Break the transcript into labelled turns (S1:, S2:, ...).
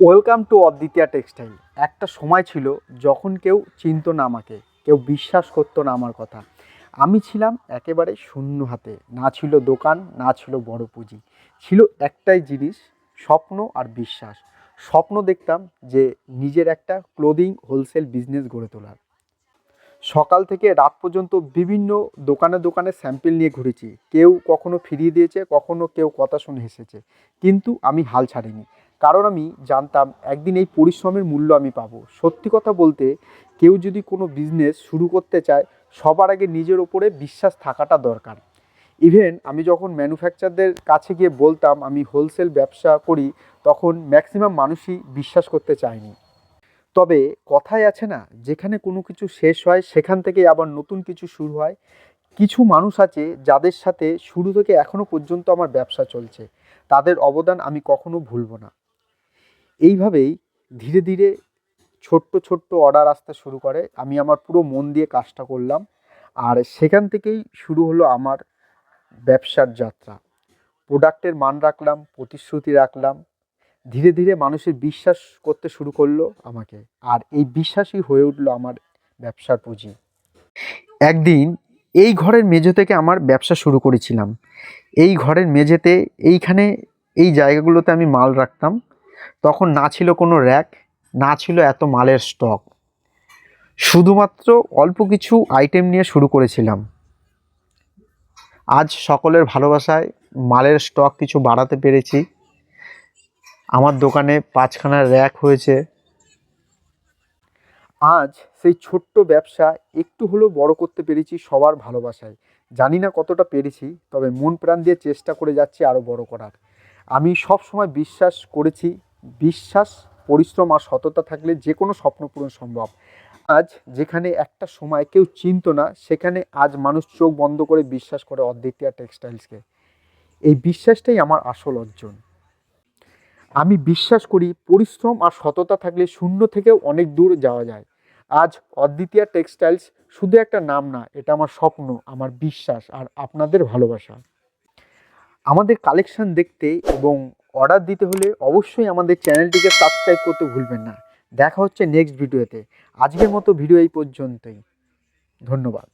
S1: Welcome to অদ্বিতীয়া textile একটা সময় ছিল যখন কেউ চিনতো না আমাকে। কেউ বিশ্বাস করতো না আমার কথা। আমি ছিলাম একেবারে শূন্য হাতে। না ছিল দোকান, না ছিল বড় পুঁজি। ছিল একটাই জিনিস, স্বপ্ন আর বিশ্বাস। স্বপ্ন দেখতাম যে নিজের একটা ক্লোদিং হোলসেল বিজনেস গড়ে তোলার। সকাল থেকে রাত পর্যন্ত বিভিন্ন দোকানে দোকানে স্যাম্পেল নিয়ে ঘুরেছি। কেউ কখনো ফিরিয়ে দিয়েছে, কখনো কেউ কথা শুনে হেসেছে কিন্তু আমি হাল ছাড়িনি। কারণ আমি জানতাম একদিন এই পরিশ্রমের মূল্য আমি পাবো। সত্যি কথা বলতে, কেউ যদি কোনো বিজনেস শুরু করতে চায়, সবার আগে নিজের ওপরে বিশ্বাস থাকাটা দরকার। ইভেন আমি যখন ম্যানুফ্যাকচারদের কাছে গিয়ে বলতাম, আমি হোলসেল ব্যবসা করি, তখন ম্যাক্সিমাম মানুষই বিশ্বাস করতে চায়নি। তবে কথাই আছে না, যেখানে কোনো কিছু শেষ হয়, সেখান থেকে আবার নতুন কিছু শুরু হয়। কিছু মানুষ আছে, যাদের সাথে শুরু থেকে এখনও পর্যন্ত আমার ব্যবসা চলছে। তাদের অবদান আমি কখনো ভুলবো না। এইভাবেই ধীরে ধীরে ছোট্ট ছোট্ট অর্ডার আসতে শুরু করে। আমি আমার পুরো মন দিয়ে কাজটা করলাম। আর সেখান থেকেই শুরু হলো আমার ব্যবসার যাত্রা। প্রোডাক্টের মান রাখলাম, প্রতিশ্রুতি রাখলাম। ধীরে ধীরে মানুষের বিশ্বাস করতে শুরু করল আমাকে। আর এই বিশ্বাসই হয়ে উঠল আমার ব্যবসার পুঁজি। একদিন এই ঘরের মেঝে থেকে আমার ব্যবসা শুরু করেছিলাম। এই ঘরের মেঝেতে এইখানে এই জায়গাগুলোতে আমি মাল রাখতাম। তখন না ছিল কোনো র্যাক, না ছিল এত মালের স্টক। শুধুমাত্র অল্প কিছু আইটেম নিয়ে শুরু করেছিলাম। আজ সকলের ভালোবাসায় মালের স্টক কিছু বাড়াতে পেরেছি। আমার দোকানে পাঁচখানা র্যাক হয়েছে। আজ সেই ছোট্ট ব্যবসা একটু হলেও বড় করতে পেরেছি সবার ভালোবাসায়। জানি না কতটা পেরেছি, তবে মন প্রাণ দিয়ে চেষ্টা করে যাচ্ছি আরও বড় করার। আমি সব সময় বিশ্বাস করেছি বিশ্বাস, পরিশ্রম আর সততা থাকলে যে কোনো স্বপ্ন পূরণ সম্ভব। আজ যেখানে একটা সময় কেউ চিনতো না, সেখানে আজ মানুষ চোখ বন্ধ করে বিশ্বাস করে অদ্বিতীয়া টেক্সটাইলসকে। এই বিশ্বাসটাই আমার আসল অর্জন। আমি বিশ্বাস করি পরিশ্রম আর সততা থাকলে শূন্য থেকেও অনেক দূর যাওয়া যায়। আজ অদ্বিতীয়া টেক্সটাইলস শুধু একটা নাম না, এটা আমার স্বপ্ন, আমার বিশ্বাস আর আপনাদের ভালোবাসা। আমাদের কালেকশন দেখতে এবং অর্ডার দিতে হলে অবশ্যই আমাদের চ্যানেলটিকে সাবস্ক্রাইব করতে ভুলবেন না। দেখা হচ্ছে নেক্সট ভিডিওতে আজকের মতো ভিডিও এই পর্যন্তই। ধন্যবাদ।